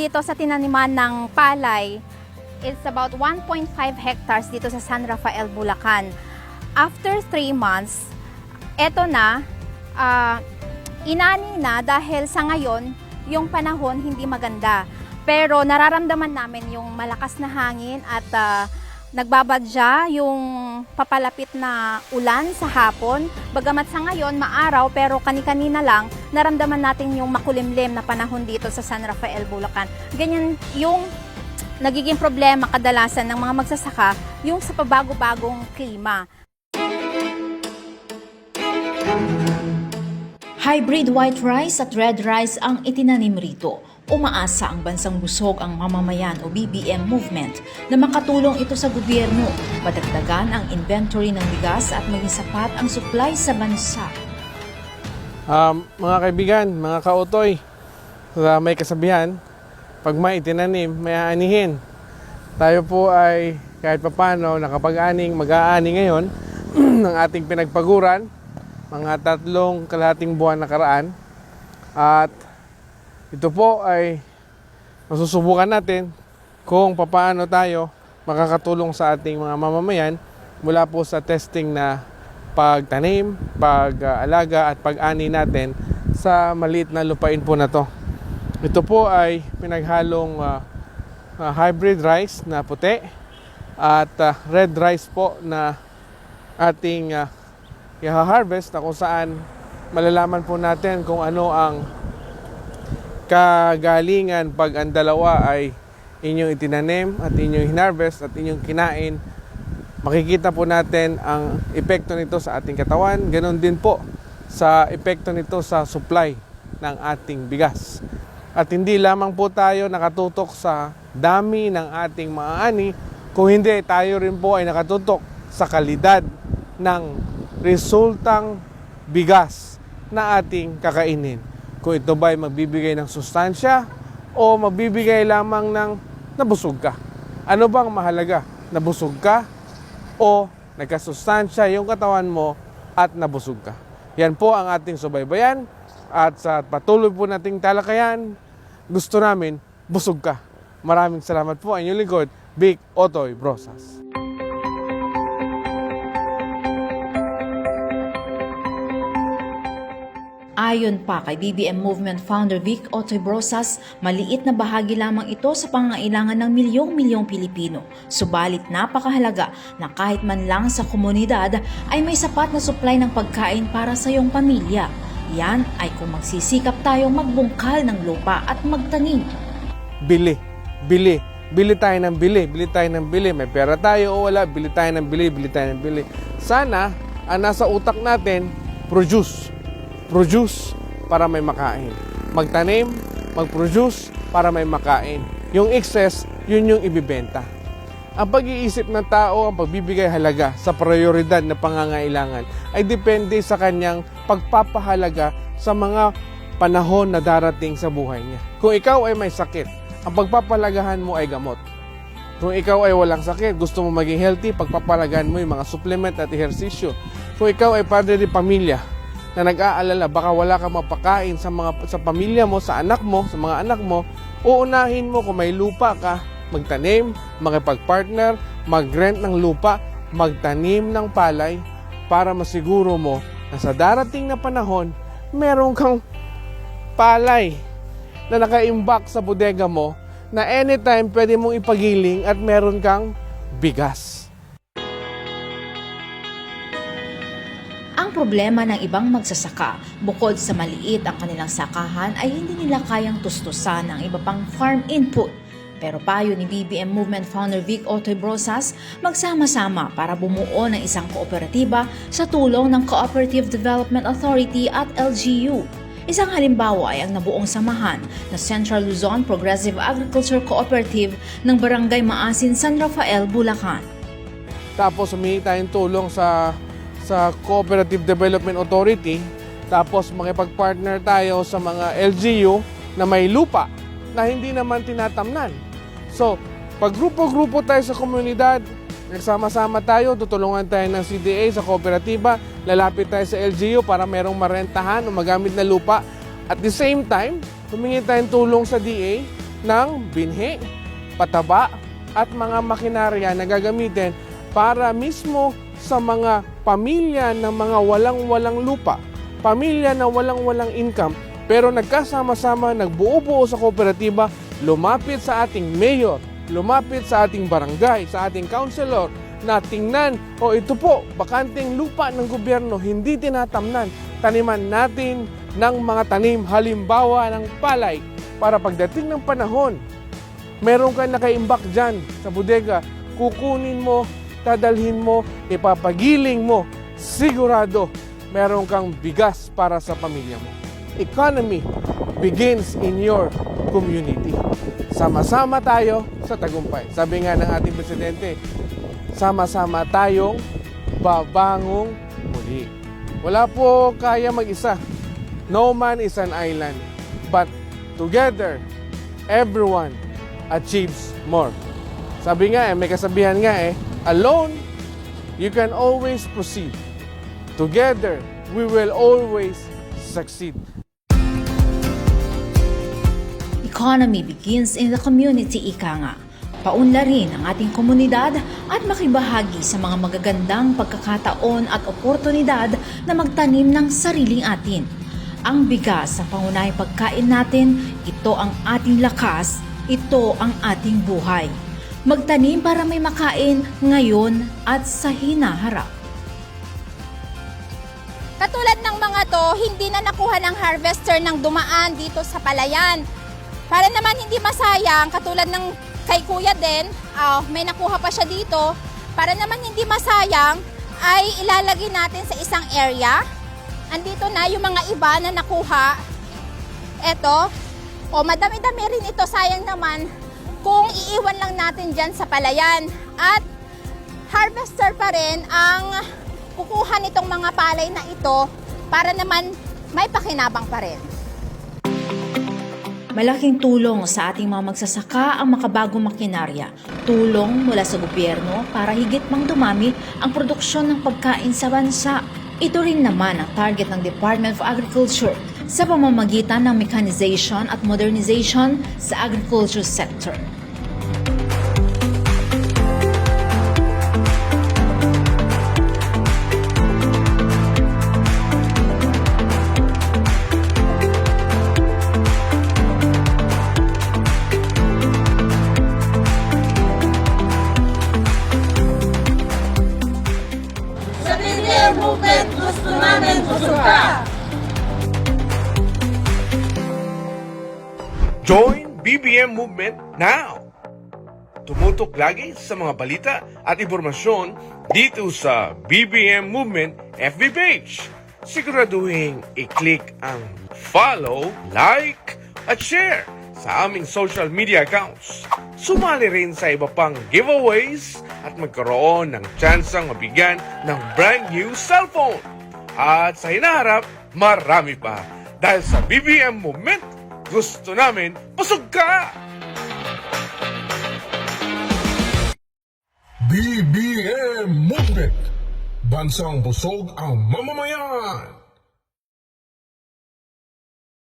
dito sa tinaniman ng palay, it's about 1.5 hectares dito sa San Rafael, Bulacan. After 3 months, eto na, ah, inani na dahil sa ngayon, yung panahon hindi maganda. Pero nararamdaman namin yung malakas na hangin at ah, nagbabadya yung papalapit na ulan sa hapon. Bagamat sa ngayon maaraw pero kani-kanina lang naramdaman natin yung makulimlim na panahon dito sa San Rafael, Bulacan. Ganyan yung nagiging problema kadalasan ng mga magsasaka yung sa pabago-bagong klima. Hybrid white rice at red rice ang itinanim rito. Umaasa ang bansang busog ang mamamayan o BBM movement na makatulong ito sa gobyerno, madagdagan ang inventory ng bigas at maging sapat ang supply sa bansa. Um, mga kaibigan, mga kautoy, sa may kasabihan, pag may itinanim, may aanihin. Tayo po ay kahit papano nakapag-aning, mag-aani ngayon ng ating pinagpaguran, mga tatlong kalahating buwan nakaraan. At ito po ay masusubukan natin kung papaano tayo makakatulong sa ating mga mamamayan mula po sa testing na pagtanim, pag-alaga at pag-ani natin sa maliit na lupain po na to. Ito po ay pinaghalong ah, ah, hybrid rice na puti at ah, red rice po na ating uh, i-harvest na kung saan malalaman po natin kung ano ang kagalingan pag ang dalawa ay inyong itinanim at inyong hinarvest at inyong kinain makikita po natin ang epekto nito sa ating katawan. Ganon din po sa epekto nito sa supply ng ating bigas. At hindi lamang po tayo nakatutok sa dami ng ating mga ani, kung hindi tayo rin po ay nakatutok sa kalidad ng resultang bigas na ating kakainin. Kung ito ba ay magbibigay ng sustansya o magbibigay lamang ng nabusog ka. Ano bang mahalaga? Nabusog ka o nagkasustansya yung katawan mo at nabusog ka. Yan po ang ating subaybayan at sa patuloy po nating talakayan, gusto namin busog ka. Maraming salamat po ang inyong lingkod, Big Otoy Brosas. Ayon pa kay BBM Movement founder Vic Otoy maliit na bahagi lamang ito sa pangangailangan ng milyong-milyong Pilipino. Subalit napakahalaga na kahit man lang sa komunidad ay may sapat na supply ng pagkain para sa iyong pamilya. Yan ay kung magsisikap tayong magbungkal ng lupa at magtanim. Bili, bili, bili tayo ng bili, bili tayo ng bili. May pera tayo o wala, bili tayo ng bili, bili tayo ng bili. Sana, ang nasa utak natin, produce. Produce para may makain. Magtanim, mag-produce para may makain. Yung excess, yun yung ibibenta. Ang pag-iisip ng tao, ang pagbibigay halaga sa prioridad na pangangailangan ay depende sa kanyang pagpapahalaga sa mga panahon na darating sa buhay niya. Kung ikaw ay may sakit, ang pagpapalagahan mo ay gamot. Kung ikaw ay walang sakit, gusto mo maging healthy, pagpapalagahan mo yung mga supplement at ehersisyo. Kung ikaw ay padre de pamilya na nag-aalala, baka wala kang mapakain sa mga sa pamilya mo, sa anak mo, sa mga anak mo, uunahin mo kung may lupa ka, magtanim, makipag-partner, mag-rent ng lupa, magtanim ng palay para masiguro mo na sa darating na panahon, meron kang palay na nakaimbak sa bodega mo na anytime pwede mong ipagiling at meron kang bigas. Problema ng ibang magsasaka, bukod sa maliit ang kanilang sakahan ay hindi nila kayang tustusan ang iba pang farm input. Pero payo ni BBM Movement founder Vic Otoy magsama-sama para bumuo ng isang kooperatiba sa tulong ng Cooperative Development Authority at LGU. Isang halimbawa ay ang nabuong samahan na Central Luzon Progressive Agriculture Cooperative ng Barangay Maasin, San Rafael, Bulacan. Tapos humingi tayong tulong sa sa Cooperative Development Authority. Tapos makipag-partner tayo sa mga LGU na may lupa na hindi naman tinatamnan. So, pag grupo-grupo tayo sa komunidad, nagsama-sama tayo, tutulungan tayo ng CDA sa kooperatiba, lalapit tayo sa LGU para merong marentahan o magamit na lupa. At the same time, humingi tayong tulong sa DA ng binhi, pataba at mga makinarya na gagamitin para mismo sa mga pamilya ng mga walang-walang lupa, pamilya na walang-walang income, pero nagkasama-sama, nagbuo-buo sa kooperatiba, lumapit sa ating mayor, lumapit sa ating barangay, sa ating councilor, na tingnan, o ito po, bakanting lupa ng gobyerno, hindi tinatamnan, taniman natin ng mga tanim, halimbawa ng palay, para pagdating ng panahon, meron ka nakaimbak dyan sa bodega, kukunin mo, dadalhin mo, ipapagiling mo, sigurado meron kang bigas para sa pamilya mo. Economy begins in your community. Sama-sama tayo sa tagumpay. Sabi nga ng ating presidente, sama-sama tayong babangong muli. Wala po kaya mag-isa. No man is an island. But together, everyone achieves more. Sabi nga eh, may kasabihan nga eh, alone, you can always proceed. Together, we will always succeed. Economy begins in the community, ika nga. Paunlarin ang ating komunidad at makibahagi sa mga magagandang pagkakataon at oportunidad na magtanim ng sariling atin. Ang bigas sa pangunahing pagkain natin, ito ang ating lakas, ito ang ating buhay. Magtanim para may makain ngayon at sa hinaharap. Katulad ng mga to, hindi na nakuha ng harvester ng dumaan dito sa palayan. Para naman hindi masayang, katulad ng kay kuya din, ah, may nakuha pa siya dito. Para naman hindi masayang, ay ilalagay natin sa isang area. Andito na yung mga iba na nakuha. Eto, o madami-dami rin ito, sayang naman kung iiwan lang natin dyan sa palayan. At harvester pa rin ang kukuha nitong mga palay na ito para naman may pakinabang pa rin. Malaking tulong sa ating mga magsasaka ang makabagong makinarya. Tulong mula sa gobyerno para higit mang dumami ang produksyon ng pagkain sa bansa. Ito rin naman ang target ng Department of Agriculture sa pamamagitan ng mechanization at modernization sa agriculture sector. BBM Movement, gusto namin ka! Join BBM Movement now! Tumutok lagi sa mga balita at impormasyon dito sa BBM Movement FB page. Siguraduhin i-click ang follow, like, at share sa aming social media accounts. Sumali rin sa iba pang giveaways at magkaroon ng tsansang mabigyan ng brand new cellphone. At sa hinaharap, marami pa. Dahil sa BBM Movement, gusto namin busog ka! BBM Movement. Bansang busog ang mamamayan.